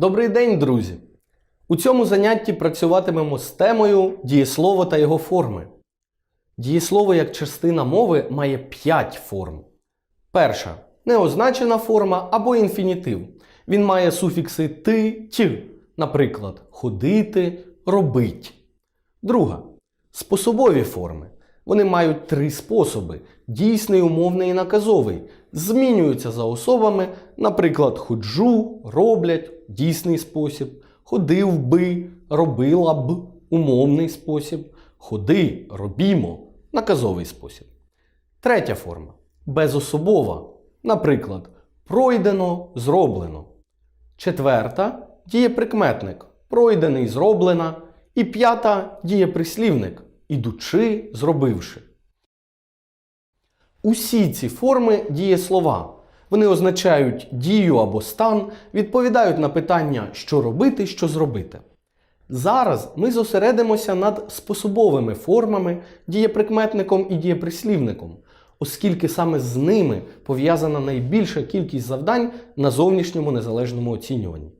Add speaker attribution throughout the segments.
Speaker 1: Добрий день, друзі! У цьому занятті працюватимемо з темою дієслово та його форми. Дієслово як частина мови має 5 форм. Перша неозначена форма або інфінітив. Він має суфікси ти, ті, наприклад, ходити, робить. Друга способові форми. Вони мають три способи: дійсний, умовний і наказовий. Змінюються за особами, наприклад, ходжу, роблять дійсний спосіб, ходив би, робила б умовний спосіб, ходи, робімо наказовий спосіб. Третя форма безособова. Наприклад, пройдено, зроблено. Четверта дієприкметник. Пройдений, зроблена. І п'ята дієприслівник. Ідучи, зробивши. Усі ці форми дієслова. Вони означають дію або стан, відповідають на питання, що робити, що зробити. Зараз ми зосередимося над способовими формами, дієприкметником і дієприслівником, оскільки саме з ними пов'язана найбільша кількість завдань на зовнішньому незалежному оцінюванні.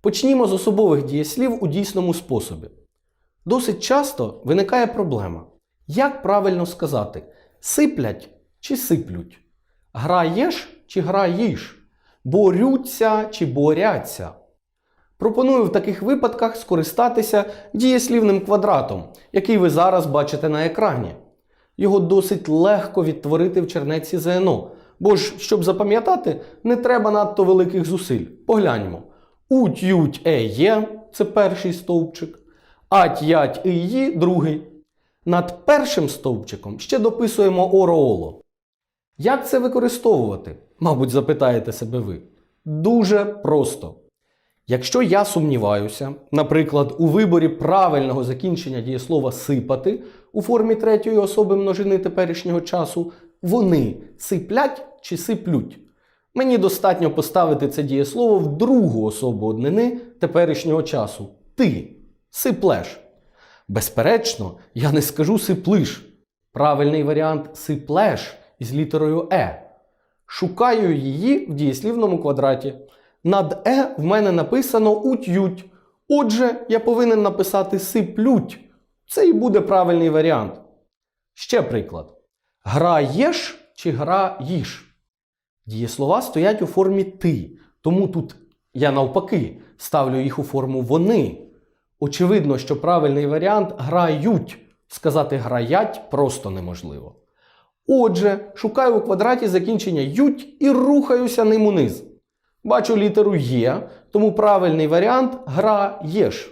Speaker 1: Почнімо з особових дієслів у дійсному способі. Досить часто виникає проблема. Як правильно сказати сиплять чи сиплють? Граєш чи граїш? Борються чи боряться? Пропоную в таких випадках скористатися дієслівним квадратом, який ви зараз бачите на екрані. Його досить легко відтворити в чернеці ЗНО, бо ж, щоб запам'ятати, не треба надто великих зусиль. Погляньмо. Уть ють е є це перший стовпчик, ать ять і ї другий. Над першим стовпчиком ще дописуємо орооло. Як це використовувати? Мабуть, запитаєте себе ви. Дуже просто. Якщо я сумніваюся, наприклад, у виборі правильного закінчення дієслова сипати у формі третьої особи множини теперішнього часу, вони сиплять чи сиплють. Мені достатньо поставити це дієслово в другу особу однини теперішнього часу. Ти сиплеш. Безперечно, я не скажу сиплиш. Правильний варіант сиплеш із літерою Е. Шукаю її в дієслівному квадраті. Над Е в мене написано ут'ють. Отже, я повинен написати сиплють. Це і буде правильний варіант. Ще приклад. Граєш чи граїш? Дієслова стоять у формі ти, тому тут я навпаки ставлю їх у форму вони. Очевидно, що правильний варіант грають. Сказати граять просто неможливо. Отже, шукаю у квадраті закінчення ють і рухаюся ним униз. Бачу літеру Є, тому правильний варіант граєш.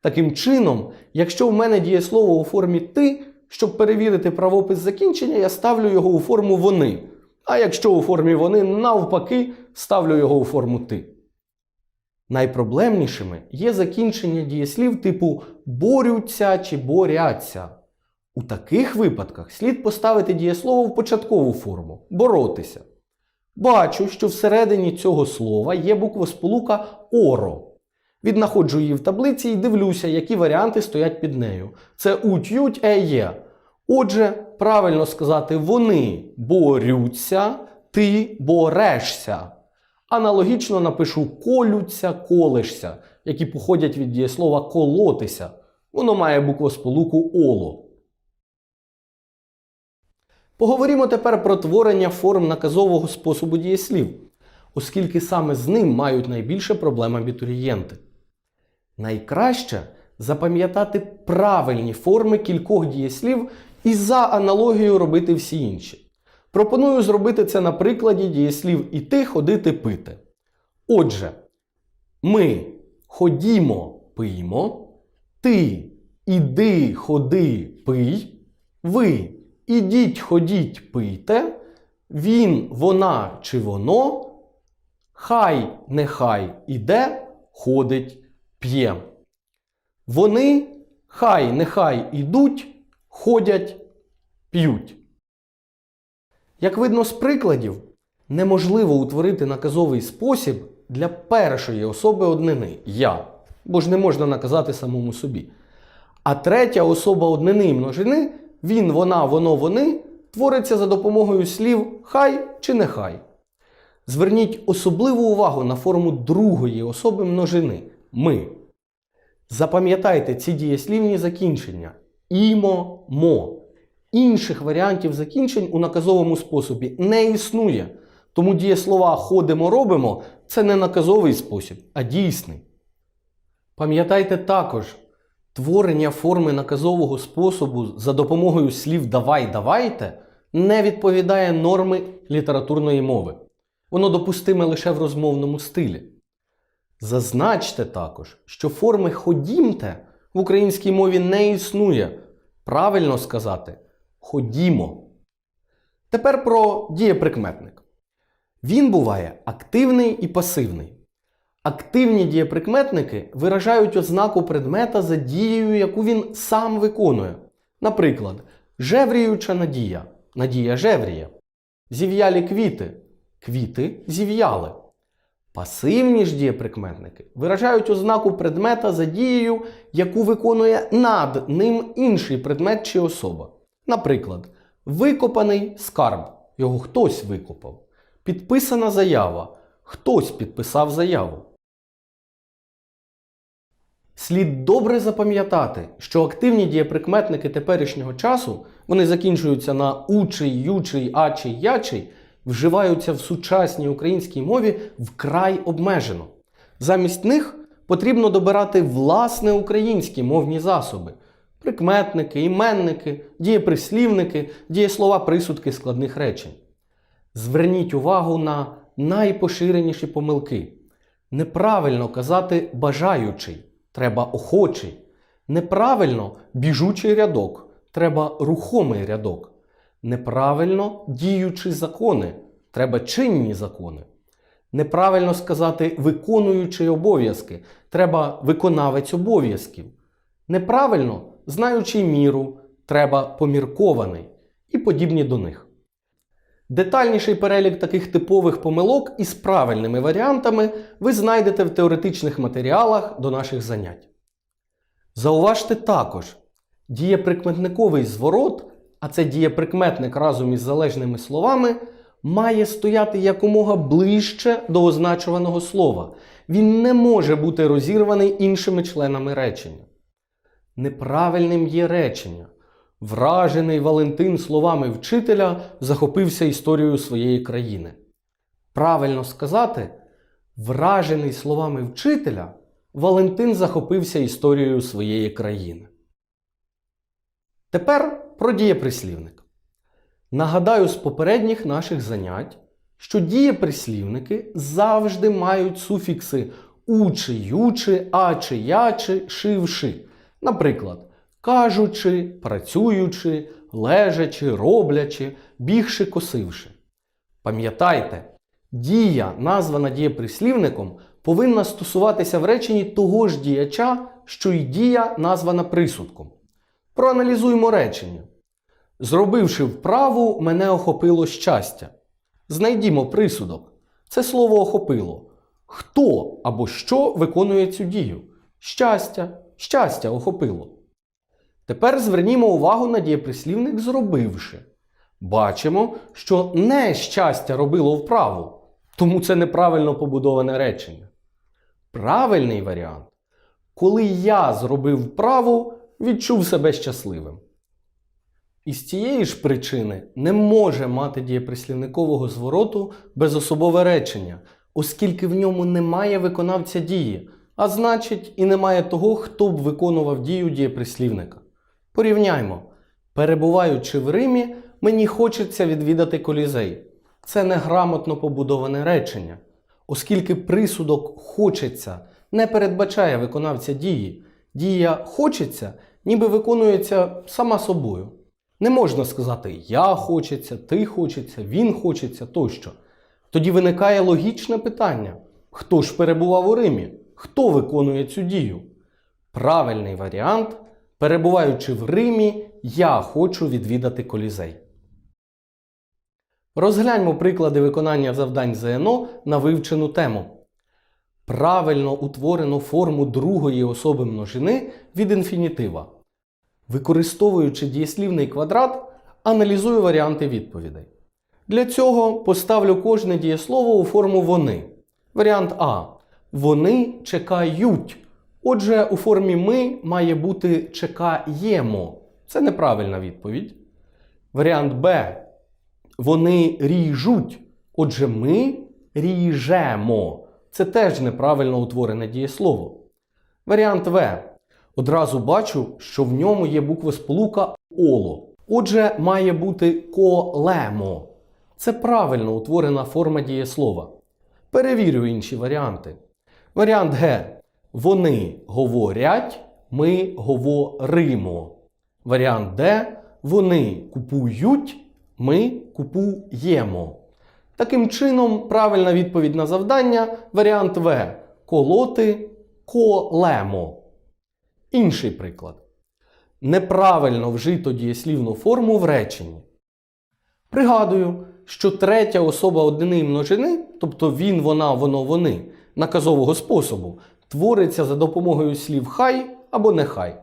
Speaker 1: Таким чином, якщо в мене дієслово у формі ти, щоб перевірити правопис закінчення, я ставлю його у форму вони. А якщо у формі вони, навпаки, ставлю його у форму ти. Найпроблемнішими є закінчення дієслів типу борються чи боряться. У таких випадках слід поставити дієслово в початкову форму боротися. Бачу, що всередині цього слова є буквосполука оро. Віднаходжу її в таблиці і дивлюся, які варіанти стоять під нею. Це уть-ють е є. Отже, правильно сказати, вони борються, ти борешся. Аналогічно напишу колються, колешся, які походять від дієслова колотися. Воно має буквосполуку оло. Поговоримо тепер про творення форм наказового способу дієслів, оскільки саме з ним мають найбільше проблем абітурієнти. Найкраще запам'ятати правильні форми кількох дієслів і за аналогією робити всі інші. Пропоную зробити це на прикладі дієслів іти, ходити, пити. Отже, ми ходімо, пиймо, ти іди, ходи, пий, ви ідіть, ходіть, пийте, він, вона чи воно, хай, нехай іде, ходить, п'є. Вони, хай, нехай ідуть, ходять, п'ють. Як видно з прикладів, неможливо утворити наказовий спосіб для першої особи однини я, бо ж не можна наказати самому собі. А третя особа однини і множини він, вона, воно, вони твориться за допомогою слів хай чи нехай. Зверніть особливу увагу на форму другої особи множини ми. Запам'ятайте ці дієслівні закінчення імо, мо. Інших варіантів закінчень у наказовому способі не існує. Тому дієслова ходимо, робимо це не наказовий спосіб, а дійсний. Пам'ятайте також, творення форми наказового способу за допомогою слів давай, давайте не відповідає норми літературної мови. Воно допустиме лише в розмовному стилі. Зазначте також, що форми ходімте в українській мові не існує. Правильно сказати ходімо. Тепер про дієприкметник. Він буває активний і пасивний. Активні дієприкметники виражають ознаку предмета за дією, яку він сам виконує. Наприклад, жевріюча надія надія жевріє. Зів'ялі квіти квіти зів'яли. Пасивні ж дієприкметники виражають ознаку предмета за дією, яку виконує над ним інший предмет чи особа. Наприклад, викопаний скарб, його хтось викопав. Підписана заява, хтось підписав заяву. Слід добре запам'ятати, що активні дієприкметники теперішнього часу, вони закінчуються на учий, ючий, ачий, ячий, вживаються в сучасній українській мові вкрай обмежено. Замість них потрібно добирати власне українські мовні засоби: прикметники, іменники, дієприслівники, дієслова присудки складних речень. Зверніть увагу на найпоширеніші помилки. Неправильно казати бажаючий, треба охочий. Неправильно біжучий рядок, треба рухомий рядок. Неправильно діючі закони, треба чинні закони. Неправильно сказати виконуючий обов'язки, треба виконавець обов'язків. Неправильно знаючи міру, треба поміркований і подібні до них. Детальніший перелік таких типових помилок із правильними варіантами ви знайдете в теоретичних матеріалах до наших занять. Зауважте також, дієприкметниковий зворот, а це дієприкметник разом із залежними словами, має стояти якомога ближче до означуваного слова. Він не може бути розірваний іншими членами речення. Неправильним є речення. Вражений Валентин словами вчителя захопився історією своєї країни. Правильно сказати, вражений словами вчителя, Валентин захопився історією своєї країни. Тепер про дієприслівник. Нагадаю з попередніх наших занять, що дієприслівники завжди мають суфікси учи, ючи, ачи, ячи, шивши. Наприклад, кажучи, працюючи, лежачи, роблячи, бігши, косивши. Пам'ятайте, дія, названа дієприслівником, повинна стосуватися в реченні того ж діяча, що й дія, названа присудком. Проаналізуймо речення. Зробивши вправу, мене охопило щастя. Знайдімо присудок. Це слово охопило. Хто або що виконує цю дію? Щастя, щастя охопило. Тепер звернімо увагу на дієприслівник зробивши. Бачимо, що не щастя робило вправу, тому це неправильно побудоване речення. Правильний варіант. Коли я зробив вправу, відчув себе щасливим. Із цієї ж причини не може мати дієприслівникового звороту безособове речення, оскільки в ньому немає виконавця дії, а значить, і немає того, хто б виконував дію дієприслівника. Порівняймо. Перебуваючи в Римі, мені хочеться відвідати колізей. Це неграмотно побудоване речення, оскільки присудок хочеться не передбачає виконавця дії. Дія хочеться, ніби виконується сама собою. Не можна сказати я хочеться, ти хочеться, він хочеться тощо. Тоді виникає логічне питання: хто ж перебував у Римі? Хто виконує цю дію? Правильний варіант перебуваючи в Римі, я хочу відвідати колізей. Розгляньмо приклади виконання завдань ЗНО на вивчену тему. Правильно утворену форму другої особи множини від інфінітива. Використовуючи дієслівний квадрат, аналізую варіанти відповідей. Для цього поставлю кожне дієслово у форму вони. Варіант А. Вони чекають. Отже, у формі ми має бути чекаємо. Це неправильна відповідь. Варіант Б. Вони ріжуть. Отже, ми ріжемо. Це теж неправильно утворене дієслово. Варіант В. Одразу бачу, що в ньому є буква сполука оло. Отже, має бути колемо. Це правильно утворена форма дієслова. Перевірю інші варіанти. Варіант Г. Вони говорять, ми говоримо. Варіант Д. Вони купують, ми купуємо. Таким чином, правильна відповідь на завдання варіант В. Колоти колемо. Інший приклад. Неправильно вжито дієслівну форму в реченні. Пригадую, що третя особа однини множини, тобто він, вона, воно, вони, наказового способу, твориться за допомогою слів хай або нехай.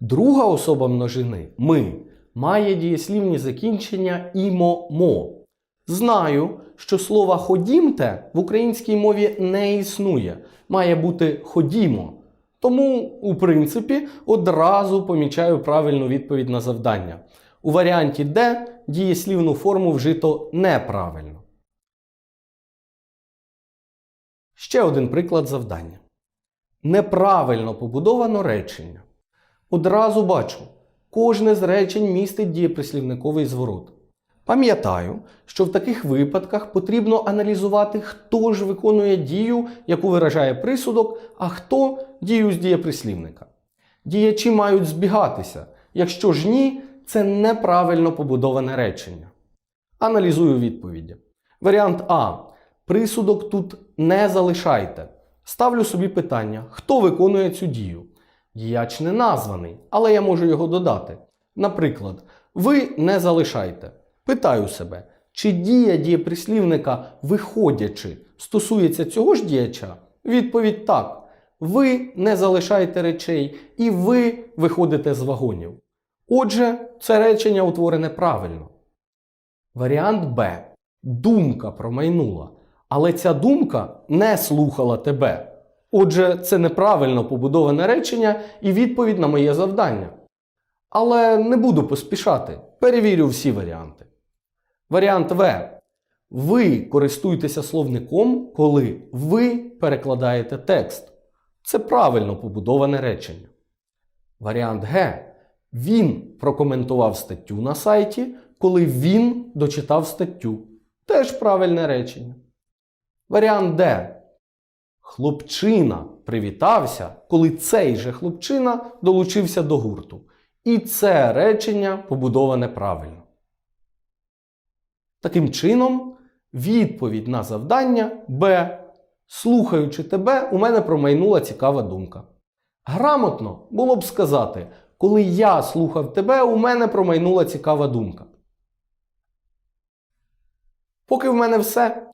Speaker 1: Друга особа множини ми має дієслівні закінчення імо мо. Знаю, що слова ходімте в українській мові не існує, має бути ходімо. Тому, у принципі, одразу помічаю правильну відповідь на завдання. У варіанті Д дієслівну форму вжито неправильно. Ще один приклад завдання. Неправильно побудовано речення. Одразу бачу, кожне з речень містить дієприслівниковий зворот. Пам'ятаю, що в таких випадках потрібно аналізувати, хто ж виконує дію, яку виражає присудок, а хто дію з дієприслівника. Діячі мають збігатися. Якщо ж ні, це неправильно побудоване речення. Аналізую відповіді. Варіант А. Присудок тут не залишайте. Ставлю собі питання, хто виконує цю дію. Діяч не названий, але я можу його додати. Наприклад, ви не залишайте. Питаю себе, чи дія дієприслівника виходячи стосується цього ж діяча? Відповідь так. Ви не залишаєте речей і ви виходите з вагонів. Отже, це речення утворене правильно. Варіант Б. Думка промайнула. Але ця думка не слухала тебе. Отже, це неправильно побудоване речення і відповідь на моє завдання. Але не буду поспішати. Перевірю всі варіанти. Варіант В. Ви користуєтеся словником, коли ви перекладаєте текст. Це правильно побудоване речення. Варіант Г. Він прокоментував статтю на сайті, коли він дочитав статтю. Теж правильне речення. Варіант Д. Хлопчина привітався, коли цей же хлопчина долучився до гурту. І це речення побудоване правильно. Таким чином, відповідь на завдання Б. Слухаючи тебе, у мене промайнула цікава думка. Грамотно було б сказати, коли я слухав тебе, у мене промайнула цікава думка. Поки в мене все.